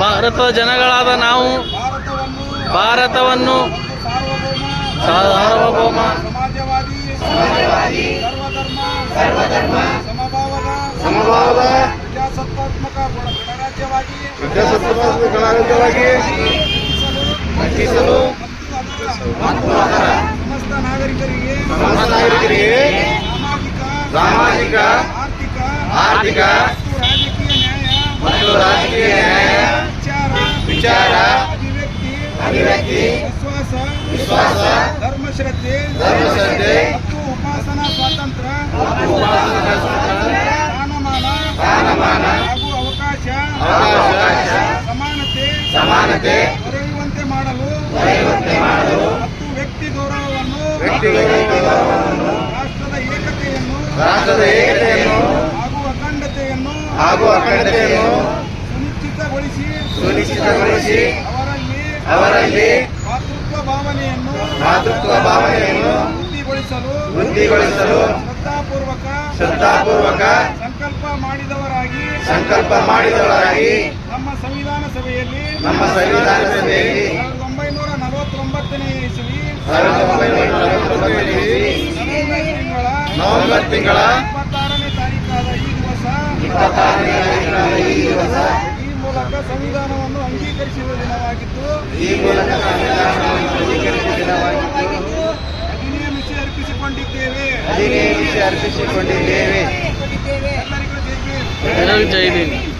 ಭಾರತದ ಜನಗಳಾದ ನಾವು. ಭಾರತವನ್ನು ಭಾರತವನ್ನು ಸಾರ್ವಭೌಮ ಸಮಭಾವದ ಸಮಭಾವದ ಪ್ರಜಾಸತ್ತಾತ್ಮಕ ಗಣರಾಜ್ಯವಾಗಿ ಪ್ರಜಾಸತ್ತಾತ್ಮಕ ಗಣರಾಜ್ಯವಾಗಿ ರಕ್ಷಿಸಲು ರಕ್ಷಿಸಲು ಮತ್ತು ಅದರ ಸಮಸ್ತ ನಾಗರಿಕರಿಗೆ ಸಮಸ್ತ ನಾಗರಿಕರಿಗೆ ಸಾಮಾಜಿಕ ಸಾಮಾಜಿಕ ಆರ್ಥಿಕ ಅಭಿವ್ಯಕ್ತಿ ವಿಶ್ವಾಸ ವಿಶ್ವಾಸ ಧರ್ಮಶ್ರದ್ಧೆ ಧರ್ಮಶ್ರದ್ಧೆ ಮತ್ತು ಉಪಾಸನಾ ಸ್ವಾತಂತ್ರ್ಯ ಉಪಾಸನಾ ಸ್ವಾತಂತ್ರ್ಯ, ಸ್ಥಾನಮಾನ ಸ್ಥಾನಮಾನ ಹಾಗೂ ಅವಕಾಶ ಅವಕಾಶ ಸಮಾನತೆ ಸಮಾನತೆ ದೊರೆಯುವಂತೆ ಮಾಡಲು ದೊರೆಯುವಂತೆ ಮಾಡಲು ಮತ್ತು ವ್ಯಕ್ತಿ ಗೌರವವನ್ನು ವ್ಯಕ್ತಿ ಗೌರವವನ್ನು ರಾಷ್ಟ್ರದ ಏಕತೆಯನ್ನು ರಾಷ್ಟ್ರದ ಏಕತೆಯನ್ನು ಹಾಗೂ ಅಖಂಡತೆಯನ್ನು ಹಾಗೂ ಅಖಂಡತೆಯನ್ನು ಸುನಿಶ್ಚಿತಗೊಳಿಸಿ ಸುನಿಶ್ಚಿತಗೊಳಿಸಿ ಅವರಲ್ಲಿ ಮಾತೃತ್ವ ಭಾವನೆಯನ್ನು ಮಾತೃತ್ವ ಭಾವನೆಯನ್ನು ವೃದ್ಧಿಗೊಳಿಸಲು ವೃದ್ಧಿಗೊಳಿಸಲು ಶ್ರದ್ಧಾಪೂರ್ವಕ ಶ್ರದ್ಧಾಪೂರ್ವಕ ಸಂಕಲ್ಪ ಮಾಡಿದವರಾಗಿ ಸಂಕಲ್ಪ ಮಾಡಿದವರಾಗಿ ನಮ್ಮ ಸಂವಿಧಾನ ಸಭೆಯಲ್ಲಿ ನಮ್ಮ ಸಂವಿಧಾನ ಸಭೆಯಲ್ಲಿ ಸಾವಿರದ ಒಂಬೈನೂರ ನಲವತ್ತೊಂಬತ್ತನೇ ಇಸವಿ ಸಾವಿರದ ಒಂಬೈನೂರ ನಲವತ್ತೊಂಬತ್ತನೇ ಇಸವಿ ನವೆಂಬರ್ ತಿಂಗಳ ನವೆಂಬರ್ ತಿಂಗಳ ಇಪ್ಪತ್ತಾರನೇ ತಾರೀಕಾದ ಈ ದಿವಸ ಇಪ್ಪತ್ತಾರನೇ ತಾರೀಕಿನ ಈ ದಿವಸ ಈ ಮೂಲಕ ಸಂವಿಧಾನವನ್ನು ಅಂಗೀಕರಿಸಿದ ದಿನವಾಗಿದ್ದು ಈ ಮೂಲಕ ಅರ್ಪಿಸಿಕೊಂಡಿದ್ದೇವೆ. ಹದಿನೈದು ವಿಷಯ ಅರ್ಪಿಸಿಕೊಂಡಿದ್ದೇವೆ. ಎಲ್ಲರಿಗೂ ಜೈ ಭೀಮ್. ಎಲ್ಲರಿಗೂ ಜೈ ಭೀಮ್.